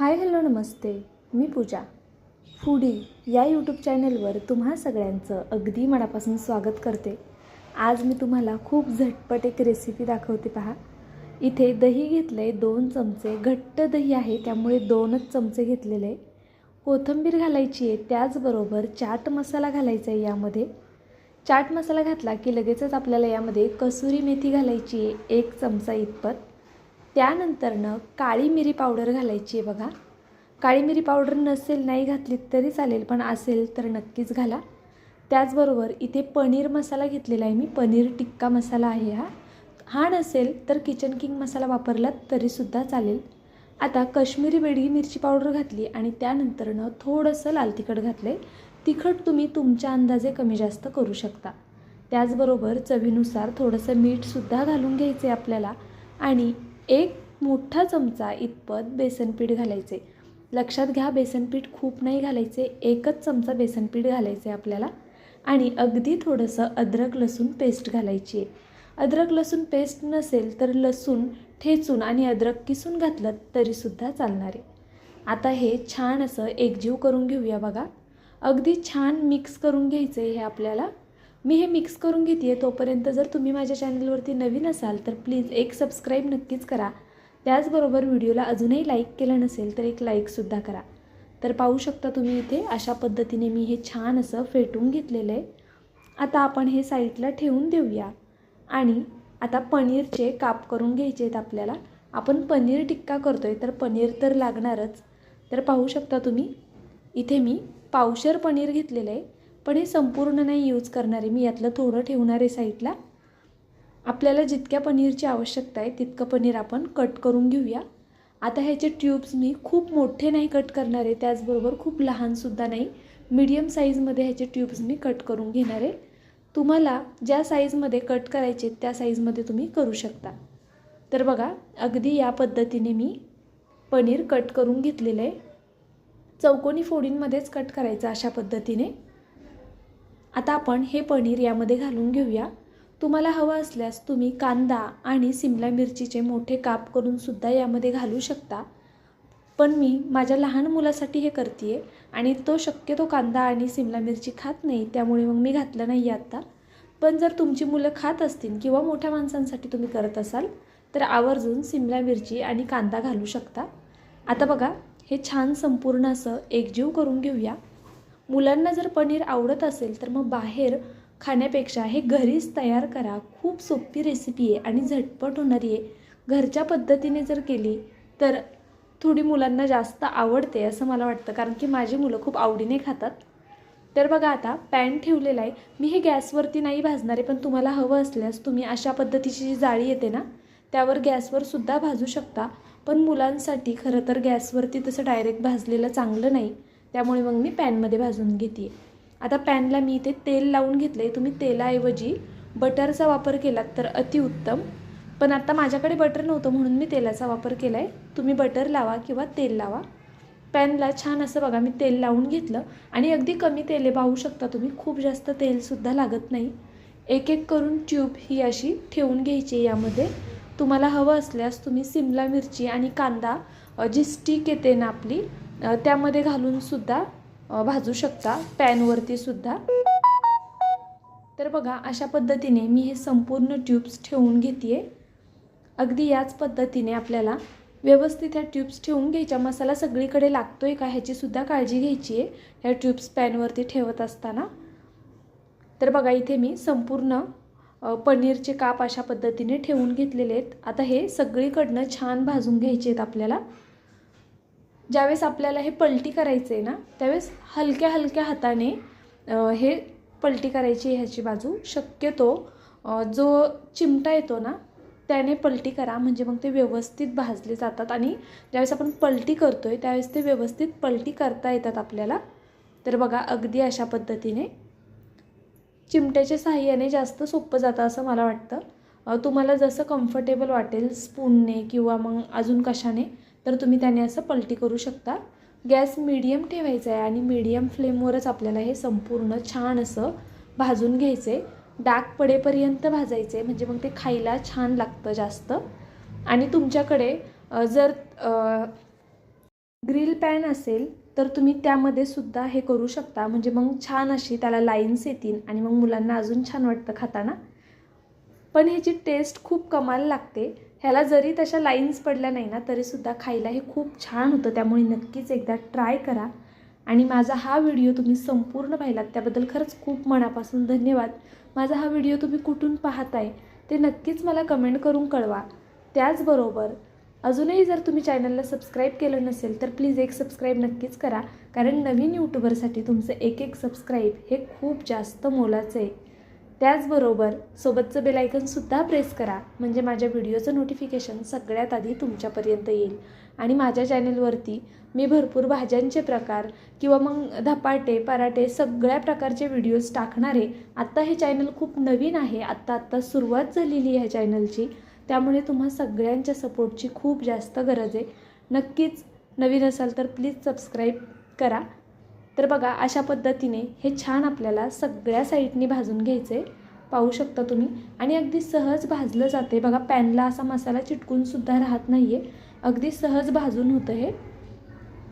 हाय hello नमस्ते. मी Pooja. Foodie या यूट्यूब चॅनलवर तुम्हा सगळ्यांचं अगदी मनापासून स्वागत करते. आज मी तुम्हाला खूप झटपट एक रेसिपी दाखवते पहा. इथे दही घेतलं आहे दोन चमचे घट्ट दही आहे त्यामुळे दोनच चमचे घेतलेले. कोथंबीर कोथिंबीर घालायची आहे त्याचबरोबर चाट मसाला घालायचा आहे यामध्ये. चाट मसाला घातला की लगेचच आपल्याला यामध्ये कसुरी मेथी घालायची आहे एक चमचा इतपत. त्यानंतरनं काळी मिरी पावडर घालायची आहे बघा. काळी मिरी पावडर नसेल नाही घातली तरी चालेल पण असेल तर नक्कीच घाला. त्याचबरोबर इथे पनीर मसाला घेतलेला आहे मी पनीर टिक्का मसाला आहे हा. हा नसेल तर किचन किंग मसाला वापरलात तरीसुद्धा चालेल. आता कश्मीरी बेडगी मिरची पावडर घातली आणि त्यानंतरनं थोडंसं लाल तिखट घातलं आहे तिखट तुम्ही तुमच्या अंदाजे कमी जास्त करू शकता. त्याचबरोबर चवीनुसार थोडंसं मीठसुद्धा घालून घ्यायचं आहे आपल्याला. आणि एक मोठा चमचा इतपत बेसनपीठ घालायचे. लक्षात घ्या बेसनपीठ खूप नाही घालायचे एकच चमचा बेसनपीठ घालायचे आहे आपल्याला. आणि अगदी थोडंसं अद्रक लसूण पेस्ट घालायची. आहे अद्रक लसूण पेस्ट नसेल तर लसूण ठेचून आणि अद्रक किसून घातलं तरीसुद्धा चालणार आहे. आता हे छान असं एकजीव करून घेऊया बघा. अगदी छान मिक्स करून घ्यायचं आहे हे आपल्याला. मी हे मिक्स करून घेते आहे तोपर्यंत जर तुम्ही माझ्या चॅनलवरती नवीन असाल तर प्लीज एक सबस्क्राईब नक्कीच करा. त्याचबरोबर व्हिडिओला अजूनही लाईक केलं नसेल तर एक लाईकसुद्धा करा. तर पाहू शकता तुम्ही इथे अशा पद्धतीने मी हे छान असं फेटून घेतलेलं आहे. आता आपण हे साईडला ठेवून देऊया. आणि आता पनीरचे काप करून घ्यायचे आहेत आपल्याला. आपण पनीर टिक्का करतो आहे तर पनीर तर लागणारच. तर पाहू शकता तुम्ही इथे मी पावशर पनीर घेतलेलं आहे. पण हे संपूर्ण नाही यूज करणार आहे. मी यातलं थोडं ठेवणार आहे साईडला. आपल्याला जितक्या पनीरची आवश्यकता आहे तितकं पनीर आपण कट करून घेऊया. आता ह्याचे ट्यूब्स मी खूप मोठे नाही कट करणार आहे. त्याचबरोबर खूप लहानसुद्धा नाही. मीडियम साईजमध्ये ह्याचे ट्यूब्स मी कट करून घेणार आहे. तुम्हाला ज्या साईजमध्ये कट करायचे त्या साईजमध्ये तुम्ही करू शकता. तर बघा अगदी या पद्धतीने मी पनीर कट करून घेतलेलं आहे. चौकोनी फोडींमध्येच कट करायचं अशा पद्धतीने. आता आपण हे पनीर यामध्ये घालून घेऊया. तुम्हाला हवं असल्यास तुम्ही कांदा आणि सिमला मिरचीचे मोठे काप करूनसुद्धा यामध्ये घालू शकता. पण मी माझ्या लहान मुलासाठी हे करते आहे आणि तो शक्यतो कांदा आणि सिमला मिरची खात नाही त्यामुळे मग मी घातलं नाही आत्ता पण जर तुमची मुलं खात असतील किंवा मोठ्या माणसांसाठी तुम्ही करत असाल तर आवर्जून सिमला मिरची आणि कांदा घालू शकता. आता बघा हे छान संपूर्ण असं एकजीव करून घेऊया. मुलांना जर पनीर आवडत असेल तर मग बाहेर खाण्यापेक्षा हे घरीच तयार करा. खूप सोपी रेसिपी आहे आणि झटपट होणारी आहे. घरच्या पद्धतीने जर केली तर थोडी मुलांना जास्त आवडते असं मला वाटतं. कारण की माझी मुलं खूप आवडीने खातात. तर बघा आता पॅन ठेवलेला आहे. मी हे गॅसवरती नाही भाजणार आहे पण तुम्हाला हवं असल्यास तुम्ही अशा पद्धतीची जी जाळी येते ना त्यावर गॅसवर सुद्धा भाजू शकता. पण मुलांसाठी खरं तर गॅसवरती तसं डायरेक्ट भाजलेलं चांगलं नाही. त्यामुळे मग मी पॅनमध्ये भाजून घेते. आता पॅनला मी इथे तेल लावून घेतलं आहे तुम्ही तेलाऐवजी बटरचा वापर केलात तर अतिउत्तम. पण आता माझ्याकडे बटर नव्हतं म्हणून मी तेलाचा वापर केला आहे तुम्ही बटर लावा किंवा तेल लावा. पॅनला छान असं बघा मी तेल लावून घेतलं. आणि अगदी कमी तेल पाहू शकता तुम्ही. खूप जास्त तेलसुद्धा लागत नाही. एक एक करून ट्यूब ही अशी ठेवून घ्यायची यामध्ये. तुम्हाला हवं असल्यास तुम्ही सिमला मिरची आणि कांदा जी स्टिक येते ना आपली त्यामध्ये घालूनसुद्धा भाजू शकता पॅनवरती सुद्धा. तर बघा अशा पद्धतीने मी हे संपूर्ण ट्यूब्स ठेवून घेते आहे अगदी याच पद्धतीने आपल्याला व्यवस्थित ह्या ट्यूब्स ठेवून घ्यायच्या. मसाला सगळीकडे लागतो आहे का ह्याचीसुद्धा काळजी घ्यायची आहे ह्या ट्यूब्स पॅनवरती ठेवत असताना. तर बघा इथे मी संपूर्ण पनीरचे काप अशा पद्धतीने ठेवून घेतलेले आहेत. आता हे सगळीकडनं छान भाजून घ्यायचे आहेत आपल्याला. ज्यावेळेस आपल्याला हे पलटी करायचं आहे ना त्यावेळेस हलक्या हलक्या हाताने हे पलटी करायची ह्याची बाजू शक्यतो जो चिमटा येतो ना त्याने पलटी करा. म्हणजे मग ते व्यवस्थित भाजले जातात आणि ज्यावेळेस आपण पलटी करतो आहे त्यावेळेस ते व्यवस्थित पलटी करता येतात आपल्याला. तर बघा अगदी अशा पद्धतीने चिमट्याच्या साह्याने जास्त सोपं जातं असं मला वाटतं. तुम्हाला जसं कम्फर्टेबल वाटेल स्पूनने किंवा मग अजून कशाने तर तुम्ही त्याने असं पलटी करू शकता. गॅस मीडियम ठेवायचा आहे आणि मीडियम फ्लेमवरच आपल्याला हे संपूर्ण छान असं भाजून घ्यायचं आहे डाग पडेपर्यंत भाजायचं आहे म्हणजे मग ते खायला छान लागतं जास्त. आणि तुमच्याकडे जर ग्रिल पॅन असेल तर तुम्ही त्यामध्ये सुद्धा हे करू शकता. म्हणजे मग छान अशी त्याला लाईन्स येतील आणि मग मुलांना अजून छान वाटतं खाताना. पण ह्याची टेस्ट खूप कमाल लागते. ह्याला जरी तशा लाईन्स पडल्या नाही ना तरीसुद्धा खायला हे खूप छान होतं. त्यामुळे नक्कीच एकदा ट्राय करा. आणि माझा हा व्हिडिओ तुम्ही संपूर्ण पाहिलात त्याबद्दल खरंच खूप मनापासून धन्यवाद. माझा हा व्हिडिओ तुम्ही कुठून पाहताय ते नक्कीच मला कमेंट करून कळवा. त्याचबरोबर अजूनही जर तुम्ही चॅनलला सबस्क्राईब केलं नसेल तर प्लीज एक सबस्क्राईब नक्कीच करा. कारण नवीन यूट्यूबरसाठी तुमचं एक एक सबस्क्राईब हे खूप जास्त मोलाचं आहे. त्याचबरोबर सोबतचं बेलायकनसुद्धा प्रेस करा. म्हणजे माझ्या व्हिडिओचं नोटिफिकेशन सगळ्यात आधी तुमच्यापर्यंत येईल. आणि माझ्या चॅनलवरती मी भरपूर भाज्यांचे प्रकार किंवा मग धपाटे पराठे सगळ्या प्रकारचे व्हिडिओज टाकणारे. आत्ता हे चॅनल खूप नवीन आहे. आत्ता आत्ता सुरुवात झालेली आहे ह्या चॅनलची त्यामुळे तुम्हा सगळ्यांच्या सपोर्टची खूप जास्त गरज आहे. नक्कीच नवीन असाल तर प्लीज सबस्क्राईब करा. तर बघा अशा पद्धतीने हे छान आपल्याला सगळ्या साईडनी भाजून घ्यायचे. पाहू शकता तुम्ही. आणि अगदी सहज भाजलं जाते. बघा पॅनला असा मसाला चिटकूनसुद्धा राहत नाही आहे अगदी सहज भाजून होतं हे.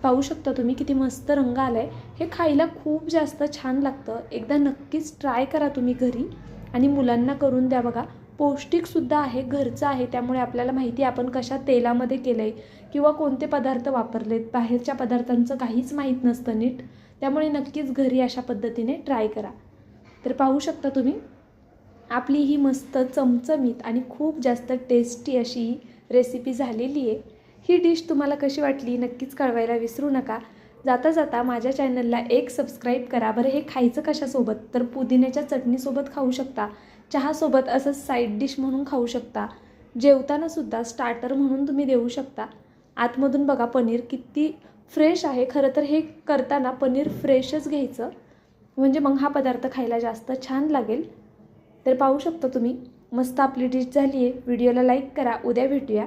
पाहू शकता तुम्ही किती मस्त रंग आला आहे हे खायला खूप जास्त छान लागतं. एकदा नक्कीच ट्राय करा तुम्ही घरी. आणि मुलांना करून द्या बघा. पौष्टिकसुद्धा आहे घरचं आहे त्यामुळे आपल्याला माहिती आहे आपण कशा तेलामध्ये केलं आहे किंवा कोणते पदार्थ वापरलेत बाहेरच्या पदार्थांचं काहीच माहीत नसतं नीट. त्यामुळे नक्कीच घरी अशा पद्धतीने ट्राय करा. तर पाहू शकता तुम्ही आपली ही मस्त चमचमीत आणि खूप जास्त टेस्टी अशी ही रेसिपी झालेली आहे. ही डिश तुम्हाला कशी वाटली नक्कीच कळवायला विसरू नका. जाता जाता माझ्या चॅनलला एक सबस्क्राईब करा. बरं हे खायचं कशासोबत? तर पुदिन्याच्या चटणीसोबत खाऊ शकता. चहासोबत असं साईड डिश म्हणून खाऊ शकता. जेवतानासुद्धा स्टार्टर म्हणून तुम्ही देऊ शकता. आतमधून बघा पनीर किती फ्रेश आहे. खरं तर हे करताना पनीर फ्रेशच घ्यायचं. म्हणजे मग हा पदार्थ खायला जास्त छान लागेल. तर पाहू शकता तुम्ही. मस्त आपली डिश झाली आहे व्हिडिओला लाईक करा. उद्या भेटूया.